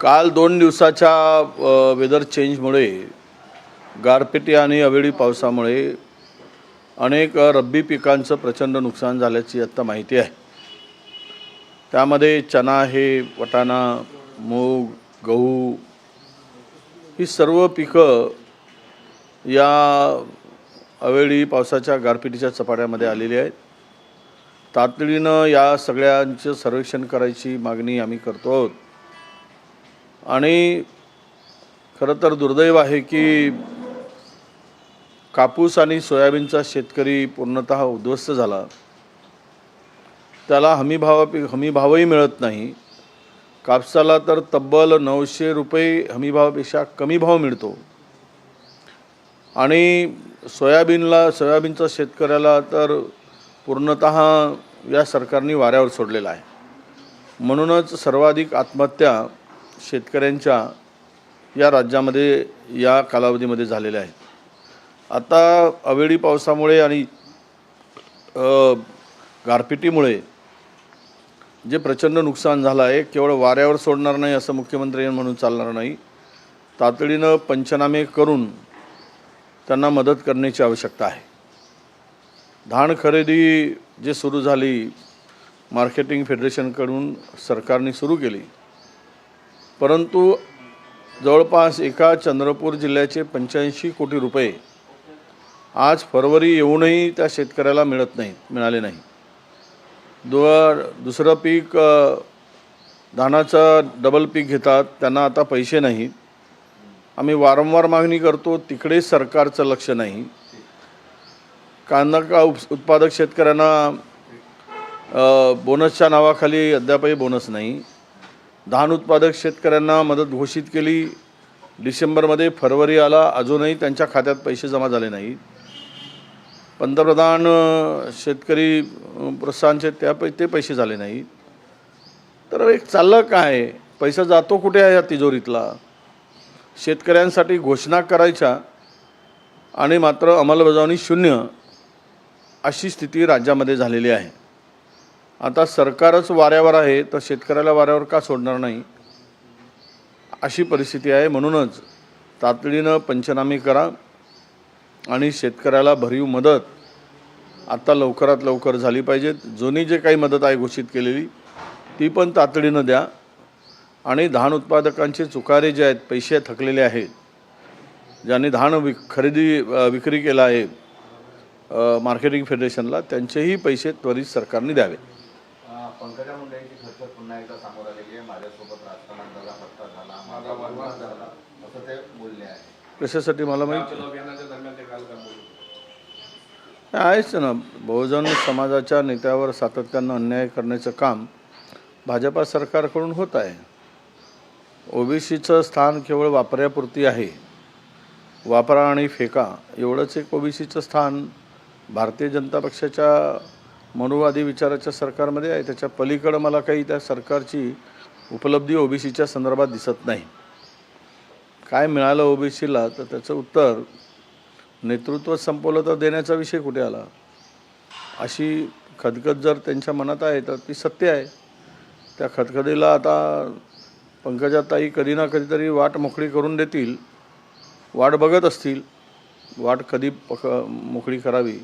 काल दोन दिवसाच्या वेदर चेंजमुळे गारपिटी आणि अवेळी पावसामुळे अनेक रब्बी पिकांचं प्रचंड नुकसान झाल्याची आत्ता माहिती आहे. त्यामध्ये चना हे वटाणा मूग गहू ही सर्व पिकं या अवेळी पावसाच्या गारपिटीच्या चपाट्यामध्ये आलेली आहेत. तातडीनं या सगळ्यांचं सर्वेक्षण करायची मागणी आम्ही करतो आहोत. आणि खरं तर दुर्दैव आहे की कापूस आणि सोयाबीनचा शेतकरी पूर्णतः उद्ध्वस्त झाला. त्याला हमीभावापे हमीभावही मिळत नाही. कापसाला तर तब्बल नऊशे रुपये हमीभावापेक्षा कमी भाव मिळतो. आणि सोयाबीनला सोयाबीनचा शेतकऱ्याला तर पूर्णत या सरकारने वाऱ्यावर सोडलेला आहे. म्हणूनच सर्वाधिक आत्महत्या शेतकऱ्यांच्या या राज्यामध्ये या कालावधीमध्ये झालेल्या आहेत. आता अवेळी पावसामुळे आणि गारपिटीमुळे जे प्रचंड नुकसान झालं आहे केवळ वाऱ्यावर सोडणार नाही असं मुख्यमंत्री म्हणून चालणार नाही. तातडीनं पंचनामे करून त्यांना मदत करण्याची आवश्यकता आहे. धान खरेदी जे सुरू झाली मार्केटिंग फेडरेशनकडून सरकारने सुरू केली परंतु जवळपास एका चंद्रपूर जिल्ह्याचे पंच्याऐंशी कोटी रुपये आज फरवरी येऊनही त्या शेतकऱ्याला मिळत नाही मिळाले नाही. दु दुसरं पीक धानाचं डबल पीक घेतात त्यांना आता पैसे नाहीत आम्ही वारंवार मागणी करतो तिकडे सरकारचं लक्ष नाही. कांदा का उप- उत्पादक शेतकऱ्यांना बोनसच्या नावाखाली अद्यापही बोनस नाही. धान उत्पादक शेतकऱ्यांना मदत घोषित केली. डिसेंबरमध्ये फरवरी आला. अजूनही त्यांच्या खात्यात पैसे जमा झाले नाहीत. पंतप्रधान शेतकरी प्रोत्साहनचे त्या पै ते पैसे झाले नाहीत. तर एक चाललं काय? पैसा जातो कुठे आहे या तिजोरीतला? शेतकऱ्यांसाठी घोषणा करायच्या आणि मात्र अंमलबजावणी शून्य अशी स्थिती राज्यामध्ये झालेली आहे. आता सरकारच वाऱ्यावर आहे तर शेतकऱ्याला वाऱ्यावर का सोडणार नाही? अशी परिस्थिती आहे. म्हणूनच तातडीनं पंचनामे करा आणि शेतकऱ्याला भरीव मदत आत्ता लवकरात लवकर झाली पाहिजेत जुनी जे काही मदत आहे घोषित केलेली ती पण तातडीनं द्या. आणि धान उत्पादकांचे चुकारे जे आहेत पैसे थकलेले आहेत ज्यांनी धान विक खरेदी विक्री केला आहे मार्केटिंग फेडरेशनला त्यांचेही पैसे त्वरित सरकारने द्यावे. पंकजा मुंडेंची खर्च पुन्हा एकदा समोर आलेली आहे. माझ्यासोबत राजकारणाचा फटका झाला माझा वनवास झाला. असं ते बोलले आहे. कशासाठी मला माहिती? आहेच ना बहुजन समाजाच्या नेत्यावर सातत्यानं अन्याय करण्याचं काम भाजपा सरकारकडून होत आहे. ओबीसीचं स्थान केवळ वापरापुरती आहे. वापरा आणि फेका एवढंच एक ओबीसीचं स्थान भारतीय जनता पक्षाच्या मनुवादी विचाराच्या सरकारमध्ये आहे. त्याच्या पलीकडं मला काही त्या सरकारची उपलब्धी ओबीसीच्या संदर्भात दिसत नाही. काय मिळालं ओबीसीला? तर त्याचं उत्तर नेतृत्व संपवलं तर देण्याचा विषय कुठे आला? अशी खदखद जर त्यांच्या मनात आहे तर ती सत्य आहे. त्या खदखदीला आता पंकजाताई कधी ना कधीतरी वाट मोकळी करून देतील. वाट बघत असतील. वाट कधी पक मोकळी करावी?